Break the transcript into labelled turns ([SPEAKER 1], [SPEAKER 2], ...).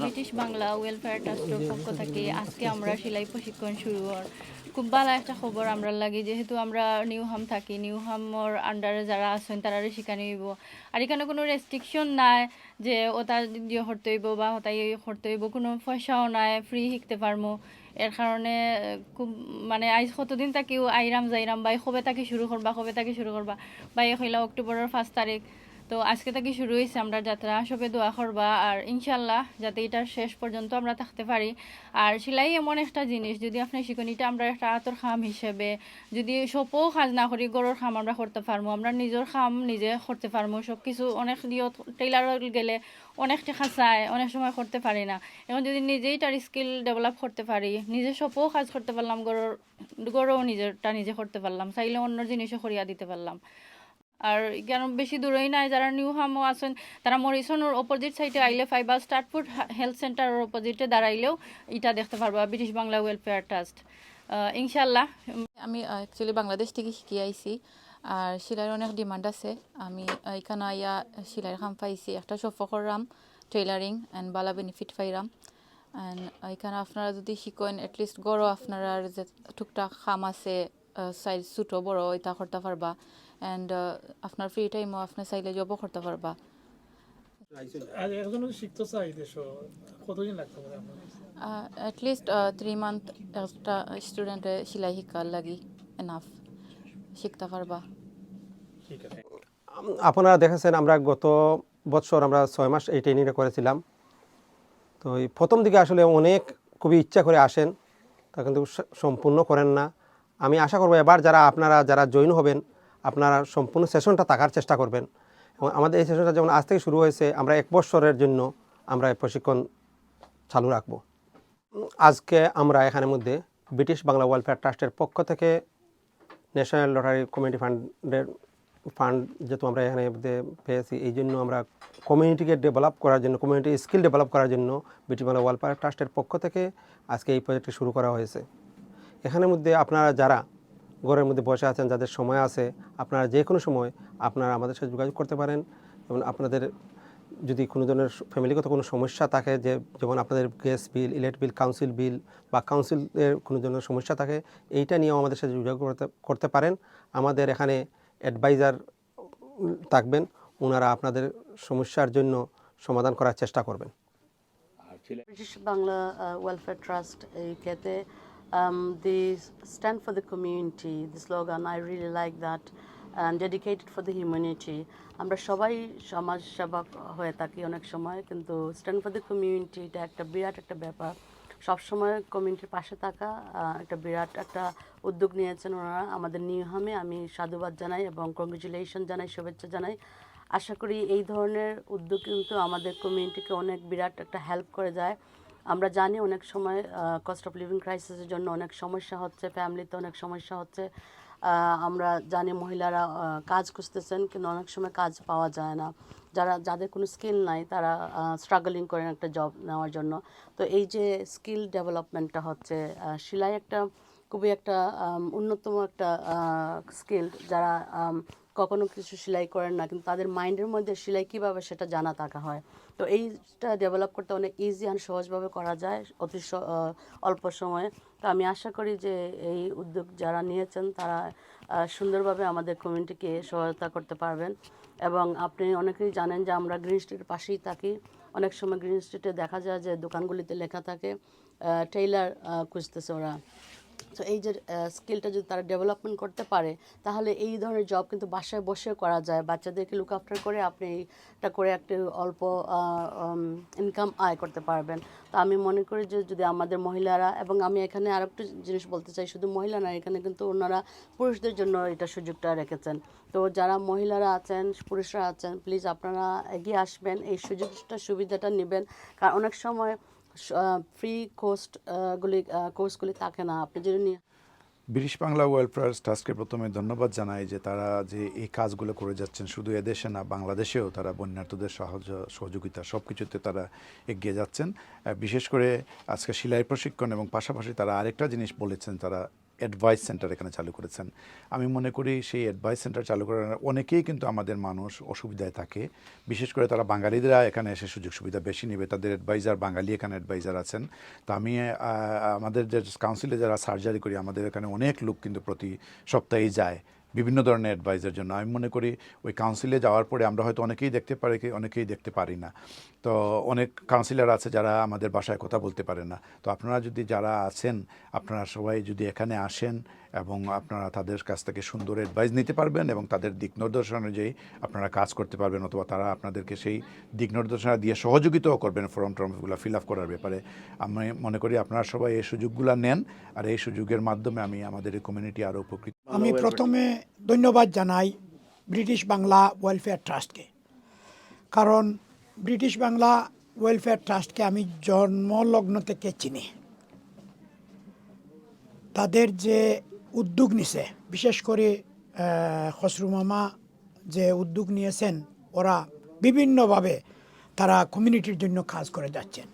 [SPEAKER 1] British Bangla welfare ট্রাস্টের পক্ষ থেকে আজকে আমরা সেলাই প্রশিক্ষণ শুরু হওয়ার। খুব ভালো একটা খবর আমরা লাগি, যেহেতু আমরা নিউ হাম থাকি নিউ হামর আন্ডারে যারা আছেন তারা শিখানি হইব আর এখানে কোনো রেস্ট্রিকশন নাই যে ওটা দিয়ে করতে হইব বা ওটাই করতে হইব, কোনো পয়সাও নাই ফ্রি শিখতে পারব এর কারণে, খুব মানে আইজ কতদিন তাকিও আইরাম যাইরাম বা কবে তাকে শুরু করবা, কবে তাকে শুরু করবা বা এই হইলা অক্টোবরের ফার্স্ট তারিখ। তো আজকে থেকে শুরু হয়েছে আমরা যাত্রা। সবে দোয়া করবা আর ইনশাল্লাহ যাতে এটার শেষ পর্যন্ত আমরা থাকতে পারি। আর সেলাই এমন একটা জিনিস, যদি আপনি শিখনিটা আমরা একটা আতর খাম হিসেবে, যদি সপও কাজ না করি, গরুর খাম আমরা করতে পারব আমরা নিজের খাম নিজে করতে পারব সব কিছু অনেক দিও টেইলার গেলে অনেক টাকা চায় অনেক সময় করতে পারি না। এখন যদি নিজেই তার স্কিল ডেভেলপ করতে পারি, নিজে সপও কাজ করতে পারলাম, গরুর, গরুও নিজেরটা নিজে করতে পারলাম। চাইলে অন্য জিনিসও করিয়া দিতে পারলাম। আর কেন বেশি দূরেই নাই, যারা নিউ হামও আছেন, তারা মরিসনের অপোজিট সাইডে আইলে ফাইবার স্টার্টফুড হেলথ সেন্টারের অপোজিটে দাঁড়াইলেও এটা দেখতে পারবা ব্রিটিশ বাংলা ওয়েলফেয়ার ট্রাস্ট ইনশাল্লাহ
[SPEAKER 2] আমি অ্যাকচুয়ালি বাংলাদেশ থেকে শিখি আইছি আর সেলাইয়ের অনেক ডিমান্ড আছে। আমি এখানে আইয়া সেলাইয়ের খাম পাইছি। একটা সফর করলাম টেইলারিং অ্যান্ড বালা বেনিফিট পাইরাম। অ্যান্ড এখানে আপনারা যদি শিখেন এটলিস্ট গড়ও আপনারা যে টুকটাক খাম আছে সাইজ ছোটো বড়, এটা করতে পারবা। অ্যান্ড আপনার ফ্রি টাইমও আপনি চাইলে জবও করতে পারবা।
[SPEAKER 3] একজন শিখতে চাই দেশ কতদিন লাগতে পারে
[SPEAKER 2] অ্যাটলিস্ট থ্রি মান্থ একটা স্টুডেন্টে সেলাই শিকার লাগি এনাফ শিখতে পারবা।
[SPEAKER 4] আপনারা দেখেছেন আমরা গত বছর আমরা ছয় মাস এই ট্রেনিংটা করেছিলাম। তো এই প্রথম দিকে আসলে অনেক খুবই ইচ্ছা করে আসেন তা কিন্তু সম্পূর্ণ করেন না। আমি আশা করব এবার যারা আপনারা যারা জয়েন হবেন আপনারা সম্পূর্ণ সেশনটা থাকার চেষ্টা করবেন। এবং আমাদের এই সেশনটা যেমন আজ থেকে শুরু হয়েছে, আমরা এক বছরের জন্য আমরা প্রশিক্ষণ চালু রাখব। আজকে আমরা এখানের মধ্যে ব্রিটিশ বাংলা ওয়েলফেয়ার ট্রাস্টের পক্ষ থেকে ন্যাশনাল লটারি কমিউনিটি ফান্ডের ফান্ড যেহেতু আমরা এখানে মধ্যে পেয়েছি, এই জন্য আমরা কমিউনিটিকে ডেভেলপ করার জন্য, কমিউনিটি স্কিল ডেভেলপ করার জন্য ব্রিটিশ বাংলা ওয়েলফেয়ার ট্রাস্টের পক্ষ থেকে আজকে এই প্রজেক্টটি শুরু করা হয়েছে। এখানের মধ্যে আপনারা যারা ঘরের মধ্যে বসে আছেন যাদের সময় আছে আপনারা যে কোনো সময় আপনারা আমাদের সাথে যোগাযোগ করতে পারেন এবং আপনাদের যদি কোনো ধরনের ফ্যামিলিগত কোনো সমস্যা থাকে যে যেমন আপনাদের gas bill electric bill council bill বা কাউন্সিলের কোনো ধরনের সমস্যা থাকে এইটা নিয়েও আমাদের সাথে যোগাযোগ করতে করতে পারেন। আমাদের এখানে অ্যাডভাইজার থাকবেন ওনারা আপনাদের সমস্যার জন্য সমাধান করার চেষ্টা করবেন।
[SPEAKER 5] uh, Welfare Trust UK তে um, they stand for the community the slogan I really like that and dedicated for the humanity. আমরা সবাই সমাজ সেবক হয়ে থাকি অনেক সময় কিন্তু স্ট্যান্ড ফর দ্য কমিউনিটি এটা একটা বিরাট একটা ব্যাপার। সবসময় কমিউনিটির পাশে থাকা একটা বিরাট একটা উদ্যোগ নিয়েছেন ওনারা। আমাদের নিয়মে আমি সাধুবাদ জানাই এবং কংগ্রেচুলেশন জানাই শুভেচ্ছা জানাই। আশা করি এই ধরনের উদ্যোগ কিন্তু আমাদের কমিউনিটিকে অনেক বিরাট একটা হেল্প করে যায়। আমরা জানি অনেক সময় কস্ট অফ লিভিং ক্রাইসিসের জন্য অনেক সমস্যা হচ্ছে ফ্যামিলিতে অনেক সমস্যা হচ্ছে। আমরা জানি মহিলারা কাজ খুঁজতেছেন কিন্তু অনেক সময় কাজ পাওয়া যায় না। যারা, যাদের কোনো স্কিল নাই, তারা স্ট্রাগলিং করেন একটা জব নেওয়ার জন্য। তো এই যে স্কিল ডেভেলপমেন্টটা হচ্ছে সেলাই একটা খুবই একটা অন্যতম একটা স্কিল যারা কখনো কিছু সেলাই করেন না, কিন্তু তাদের মাইন্ডের মধ্যে সেলাই কীভাবে সেটা জানা থাকা হয়। তো এইটা ডেভেলপ করতে অনেক ইজি অ্যান্ড সহজভাবে করা যায় অতি অল্প সময়ে। তো আমি আশা করি যে এই উদ্যোগ যারা নিয়েছেন, তারা সুন্দরভাবে আমাদের কমিউনিটিকে সহায়তা করতে পারবেন। এবং আপনি অনেকেই জানেন যে আমরা গ্রিন স্ট্রিটের পাশেই থাকি। অনেক সময় গ্রিন স্ট্রিটে দেখা যায় যে দোকানগুলিতে লেখা থাকে টেইলার খুঁজতেছে ওরা। তো এই যে স্কিলটা যদি তারা ডেভেলপমেন্ট করতে পারে, তাহলে এই ধরনের জব কিন্তু বাসায় বসেও করা যায়। বাচ্চাদেরকে লুক আফটার করে আপনি এটা করে একটা অল্প ইনকাম আয় করতে পারবেন। তো আমি মনে করি যে যদি আমাদের মহিলারা এবং আমি এখানে আর একটু জিনিস বলতে চাই, শুধু মহিলা না, এখানে কিন্তু ওনারা পুরুষদের জন্য এটা সুযোগটা রেখেছেন। তো যারা মহিলারা আছেন, পুরুষরা আছেন প্লিজ আপনারা এগিয়ে আসবেন, এই সুযোগটা, সুবিধাটা নেবেন। কারণ অনেক সময় ফ্রি কোস্ট গুলি কোর্সগুলি থাকে না। আপনি যদি নিয়ে
[SPEAKER 6] ব্রিটিশ বাংলা ওয়েলফেয়ার ট্রাস্টকে প্রথমে ধন্যবাদ জানাই যে তারা যে এই কাজগুলো করে যাচ্ছেন, শুধু এদেশে না, বাংলাদেশেও তারা বন্যার্থদের সহজ সহযোগিতা সব কিছুতে তারা এগিয়ে যাচ্ছেন। বিশেষ করে আজকে সিলাই প্রশিক্ষণ এবং পাশাপাশি তারা আরেকটা জিনিস বলেছেন, তারা অ্যাডভাইস সেন্টার এখানে চালু করেছেন। আমি মনে করি সেই অ্যাডভাইস সেন্টার চালু করার অনেকেই কিন্তু আমাদের মানুষ অসুবিধায় থাকে। বিশেষ করে তারা বাঙালিরা এখানে এসে সুযোগ সুবিধা বেশি নেবে। তাদের অ্যাডভাইজার বাঙালি এখানে অ্যাডভাইজার আছেন। তো আমি আমাদের যে কাউন্সিলে যারা সার্জারি করি, আমাদের এখানে অনেক লোক কিন্তু প্রতি সপ্তাহেই যায়। বিভিন্ন ধরনের অ্যাডভাইসের জন্য। আমি মনে করি ওই কাউন্সিলে যাওয়ার পরে আমরা হয়তো অনেকেই দেখতে পারি কি, অনেকেই দেখতে পারি না। তো অনেক কাউন্সিলর আছে যারা আমাদের বাসায় কথা বলতে পারে না। তো আপনারা যদি যারা আছেন, আপনারা সবাই যদি এখানে আসেন এবং আপনারা তাদের কাছ থেকে সুন্দর অ্যাডভাইস নিতে পারবেন এবং তাদের দিক নির্দেশনা অনুযায়ী আপনারা কাজ করতে পারবেন অথবা তারা আপনাদেরকে সেই দিক নির্দেশনা দিয়ে সহযোগিতাও করবেন ফর্ম টর্মগুলো ফিল আপ করার ব্যাপারে। আমি মনে করি আপনারা সবাই এই সুযোগগুলো নেন আর এই সুযোগের মাধ্যমে আমি আমাদের এই কমিউনিটি আরও উপকৃত
[SPEAKER 7] আমি প্রথমে ধন্যবাদ জানাই ব্রিটিশ বাংলা ওয়েলফেয়ার ট্রাস্টকে কারণ ব্রিটিশ বাংলা ওয়েলফেয়ার ট্রাস্টকে আমি জন্মলগ্ন থেকে চিনি। তাদের যে উদ্যোগ নিছে বিশেষ করে খসরু মামা যে উদ্যোগ নিয়েছেন ওরা বিভিন্নভাবে তারা কমিউনিটির জন্য কাজ করে যাচ্ছেন।